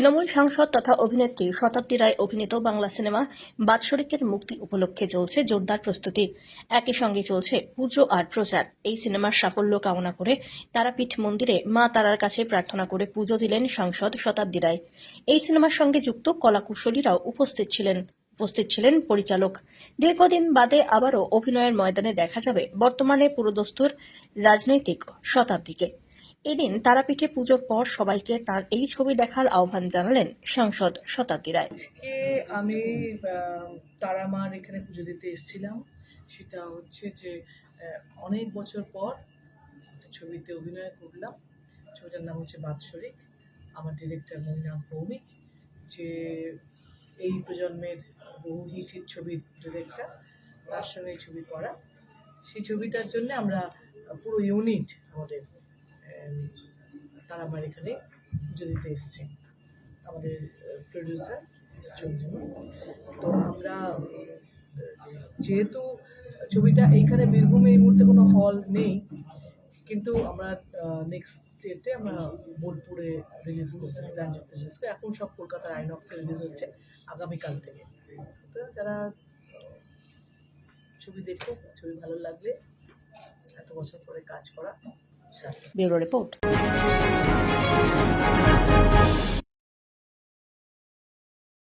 তৃণমূল সাংসদ তথা অভিনেত্রী শতাব্দী রায় অভিনীত বাংলা সিনেমা বাৎসরিকের মুক্তি উপলক্ষে চলছে জোরদার প্রস্তুতি। একই সঙ্গে চলছে পুজো আর প্রচার। এই সিনেমার সাফল্য কামনা করে তারাপীঠ মন্দিরে মা তারার কাছে প্রার্থনা করে পুজো দিলেন সাংসদ শতাব্দী রায়। এই সিনেমার সঙ্গে যুক্ত কলাকুশলীরাও উপস্থিত ছিলেন। উপস্থিত ছিলেন পরিচালক। দীর্ঘদিন বাদে আবারও অভিনয়ের ময়দানে দেখা যাবে বর্তমানে পুরোদস্তুর রাজনৈতিক শতাব্দীকে। এদিন তারাপীঠে পুজোর পর সবাইকে তার এই ছবি দেখার আহ্বান জানালেন সাংসদ শতাব্দী রায়। আমি আহ, তারামার এখানে পুজো দিতে এসেছিলাম। সেটা হচ্ছে যে অনেক বছর পর ছবিতে অভিনয় করলাম। ছবিটার নাম হচ্ছে বাৎসরিক। আমার ডিরেক্টর মনিরাম ভৌমিক যে এই প্রজন্মের বহু হিট হিট ছবির ডিরেক্টর তার সঙ্গে ছবি করা। সেই ছবিটার জন্য আমরা পুরো ইউনিট আমাদের আহ, তারামার এখানে পুজো এসেছি আমাদের প্রডিউসার চন্দ্রিমা। তো আমরা যেহেতু ছবিটা এইখানে বীরভূমে এই মুহূর্তে কোনো হল নেই কিন্তু আমরা নেক্সট ডেটে আমরা বোলপুরে রিলিজ করছি গাঞ্জা রিলিজ করি। এখন সব কলকাতার আইনক্সে রিলিজ হচ্ছে আগামীকাল থেকে। তো যারা ছবি দেখো ছবি ভালো লাগলে এত বছর পরে কাজ করা। Bureau report